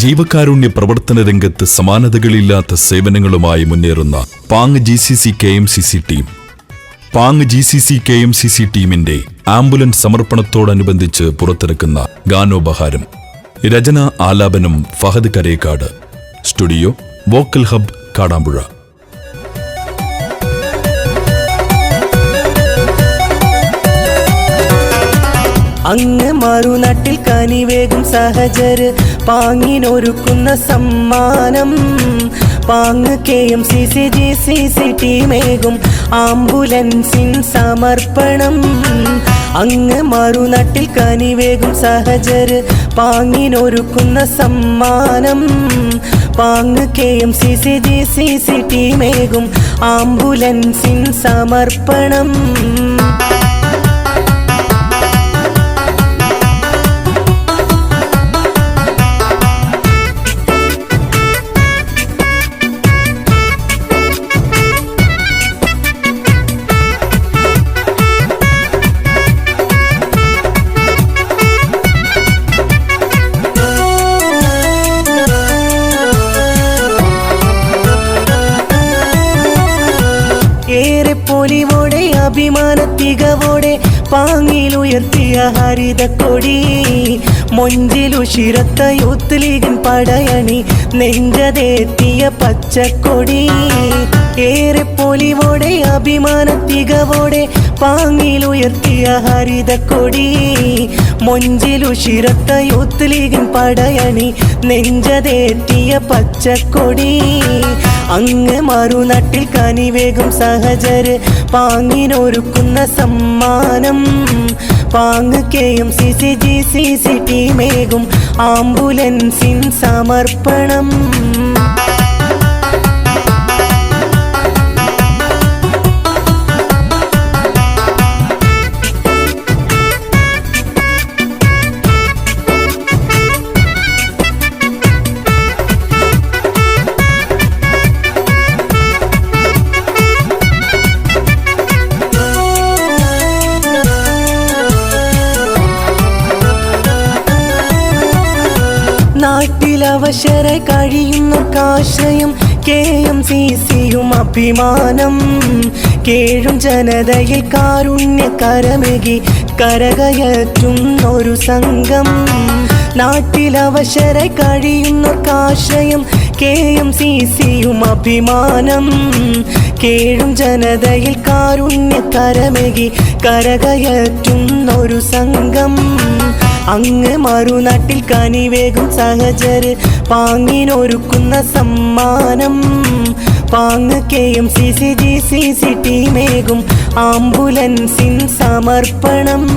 ജീവകാരുണ്യ പ്രവർത്തന രംഗത്ത് സമാനതകളില്ലാത്ത സേവനങ്ങളുമായി മുന്നേറുന്ന Pang G C C K M C C team Pang G C C K M C C ടീമിന്റെ ആംബുലൻസ് സമർപ്പണത്തോടനുബന്ധിച്ച് പുറത്തിറക്കുന്ന ഗാനോപഹാരം. രചന ആലാപനം Fahad Karekkad. Studio vocal hub Kadampuzha. അങ്ങ് മറുനാട്ടിൽ കനിവേകും സഹചര്. പാങ്ങിനൊരുക്കുന്ന സമ്മാനം. Pang K M C C G C C ടീമേകും ആംബുലൻസിൻ സമർപ്പണം. അങ്ങ് മറുനാട്ടിൽ കനിവേകും സഹചര് പാങ്ങിനൊരുക്കുന്ന സമ്മാനം. Pang K M C C G C C ടീമേകും ആംബുലൻസിൻ സമർപ്പണം. പൊലിവോടെ അഭിമാന തികവോടെ പാങ്ങിലുയർത്തിയ ഹരിതക്കൊടി. മൊഞ്ചിലുഷിരത്ത യൂത്ത് ലീഗൻ പടയണി നെഞ്ചതേത്തിയ പച്ചക്കൊടി. ഏറെ പൊലിവോടെ അഭിമാന തികവോടെ പാങ്ങിലുയർത്തിയ ഹരിതക്കൊടി. മൊഞ്ചിലുഷിരത്ത യൂത്ത് ലീഗൻ പടയണി നെഞ്ചതേറ്റിയ പച്ചക്കൊടി. അങ്ങ് മറുനാട്ടിൽ കനിവേഗം സഹചര്. പാങ്ങിനൊരുക്കുന്ന സമ്മാനം. Pang K M C C G C C ടീമേകും ആംബുലൻസിൻ സമർപ്പണം. നാട്ടിലവശരായി കാശ്രയം കെ എം സി സിയും അഭിമാനം. കേഴും ജനതയിൽ കാരുണ്യ കരമകി കരകയറ്റുന്നൊരു സംഘം. നാട്ടിലവശര കഴിയുന്ന കാശ്രയം കെ എം സി സിയും അഭിമാനം. കേഴും ജനതയിൽ കാരുണ്യ കരമകി കരകയറ്റുന്നൊരു സംഘം. അങ്ങ് മറുനാട്ടിൽ കനിവേകും സഹചര്. പാങ്ങിനൊരുക്കുന്ന സമ്മാനം. Pang K M C C G C C ടീമേകും. ആംബുലൻസിൻ സമർപ്പണം.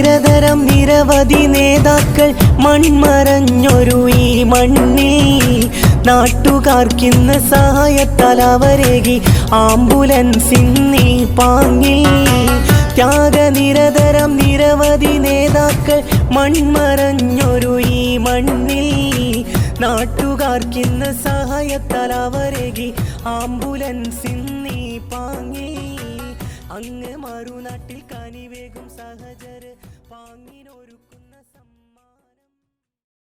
ത്യാഗനിരതരം നിരവധി നേതാക്കൾ മൺമറഞ്ഞൊരു ഈ മണ്ണിൽ നാട്ടുകാർക്കിന്ന് സഹായത്താൽ അവരേകി ആംബുലൻസിൻ നീ പാങ്ങിൽ. ത്യാഗനിരതരം നിരവധി നേതാക്കൾ മൺമറഞ്ഞൊരു ഈ മണ്ണിൽ നാട്ടുകാർക്കിന്ന് സഹായത്താൽ അവരേകി ആംബുലൻസിൻ നീ പാങ്ങിൽ. അങ്ങ് മറുനാട്ടിൽ